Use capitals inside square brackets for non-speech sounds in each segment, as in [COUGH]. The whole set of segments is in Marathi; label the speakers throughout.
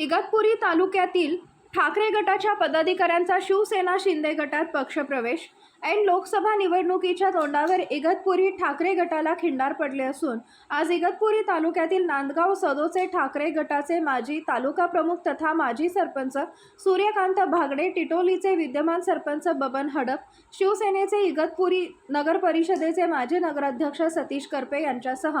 Speaker 1: इगतपुरी तालुक्यातील ठाकरे गटाच्या पदाधिकाऱ्यांचा शिवसेना शिंदे गटात पक्षप्रवेश. ऐन लोकसभा निवडणुकीच्या तोंडावर इगतपुरी ठाकरे गटाला खिंडार पडले असून आज इगतपुरी तालुक्यातील नांदगाव सदोचे ठाकरे गटाचे माजी तालुका प्रमुख तथा माजी सरपंच सूर्यकांत भागडे टिटोलीचे विद्यमान सरपंच बबन हडप शिवसेनेचे इगतपुरी नगर परिषदेचे माजी नगराध्यक्ष सतीश करपे यांच्यासह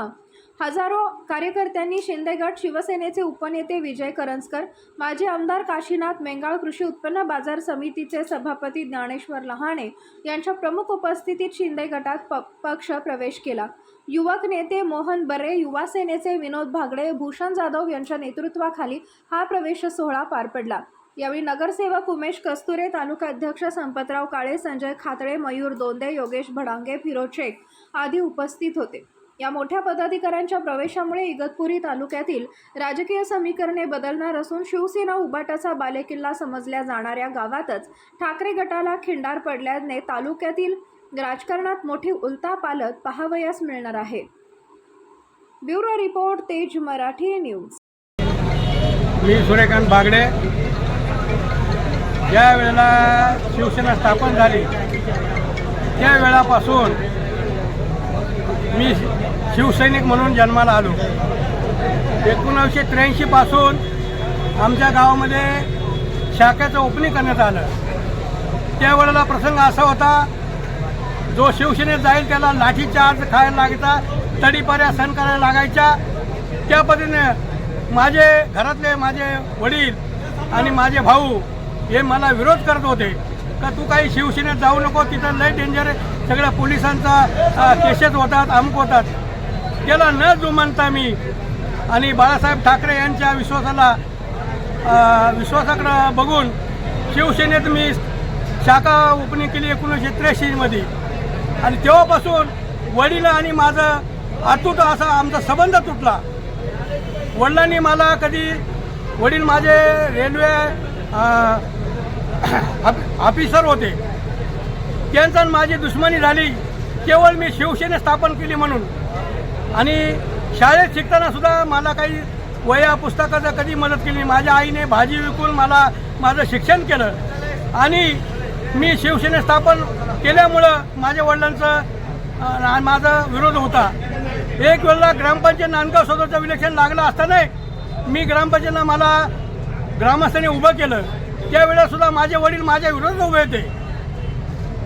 Speaker 1: हजारो कार्यकर्त्यांनी शिंदेगड शिवसेनेचे उपनेते विजय करंजकर माजी आमदार काशीनाथ मेंगाळ कृषी उत्पन्न बाजार समितीचे सभापती ज्ञानेश्वर लहाणे यांच्या प्रमुख उपस्थितीत शिंदे गटात प पक्ष प्रवेश केला. युवक नेते मोहन बर्रे युवा सेनेचे विनोद भागडे भूषण जाधव यांच्या नेतृत्वाखाली हा प्रवेश सोहळा पार पडला. यावेळी नगरसेवक उमेश कस्तुरे तालुका अध्यक्ष संपतराव काळे संजय खातळे मयूर दोंदे योगेश भडांगे फिरोज शेख आदी उपस्थित होते. या मोठ्या पदाधिकाऱ्यांच्या प्रवेशामुळे इगतपुरी तालुक्यातील राजकीय समीकरणे बदलणार असून शिवसेना उबाटाचा बालेकिल्ला समजल्या जाणाऱ्या गावातच ठाकरे गटाला खिंडार पडल्याने तालुक्यातील राजकारणात मोठी उलथापालथ पाहावयास मिळणार आहे. Bureau report Tez Marathi news.
Speaker 2: मी सूर्यकांत बागडे. ज्या वेळेला शिवसेना स्थापन झाली त्या वेळापासून मी शिवसैनिक म्हणून जन्माला आलो. एकोणावीसशे त्र्याऐंशीपासून आमच्या गावामध्ये शाखेचं ओपनिंग करण्यात आलं. त्यावेळेला प्रसंग असा होता जो शिवसेनेत जाईल त्याला लाठीचार्ज खायला लागायचा तडीपाऱ्या सहन करायला लागायच्या. त्या पद्धतीने माझे घरातले माझे वडील आणि माझे भाऊ हे मला विरोध करत होते का तू काही शिवसेनेत जाऊ नको तिथं लय डेंजर आहे. सगळ्या पोलिसांचा केसेस होतात अमुक होतात. त्याला न जुमानता मी आणि बाळासाहेब ठाकरे यांच्या विश्वासाला विश्वासाकडं बघून शिवसेनेत मी शाखा ओपनिंग केली एकोणीसशे त्र्याऐंशीमध्ये आणि तेव्हापासून वडील आणि माझं अतूट असा आमचा संबंध तुटला. वडिलांनी मला कधी वडील माझे रेल्वे [COUGHS] ऑफिसर होते. त्यांचा माझी दुश्मनी झाली. केवळ मी शिवसेने स्थापन केली म्हणून. आणि शाळेत शिकताना सुद्धा मला काही वया पुस्तकाचं कधी मदत केली माझ्या आईने भाजी विकून मला माझं शिक्षण केलं. आणि मी शिवसेने स्थापन केल्यामुळं माझ्या वडिलांचं माझा विरोध होता. एक वेळेला ग्रामपंचायत नांदगाव सदरचं इलेक्शन लागलं असतानाही मी ग्रामपंचायतला मला ग्रामस्थांनी उभं केलं. त्यावेळेला सुद्धा माझे वडील माझ्या विरोधात उभे होते.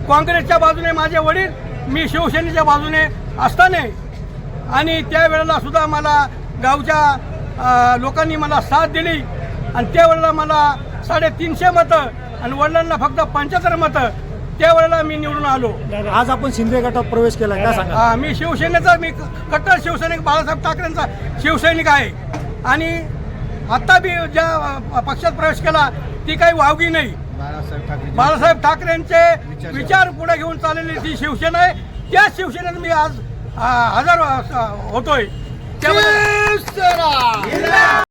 Speaker 2: काँग्रेसच्या बाजूने माझे वडील मी शिवसेनेच्या बाजूने असताना. आणि त्यावेळेला सुद्धा मला गावच्या लोकांनी मला साथ दिली. आणि त्यावेळेला मला साडेतीनशे मतं आणि वडिलांना फक्त पंच्याहत्तर मतं त्यावेळेला मी निवडून आलो.
Speaker 3: आज आपण शिंदे गटात प्रवेश केला काय सांगा
Speaker 2: हा, मी शिवसेनेचा मी कट्टर शिवसैनिक बाळासाहेब ठाकरेंचा शिवसैनिक आहे. आणि आता बी ज्या पक्षात प्रवेश केला ती काही वावगी नाही.
Speaker 3: बाळासाहेब ठाकरे
Speaker 2: बाळासाहेब ठाकरेंचे विचार पुढे घेऊन चाललेली ती शिवसेना आहे. त्या शिवसेनेत मी आज हजर होतोय. त्यामुळे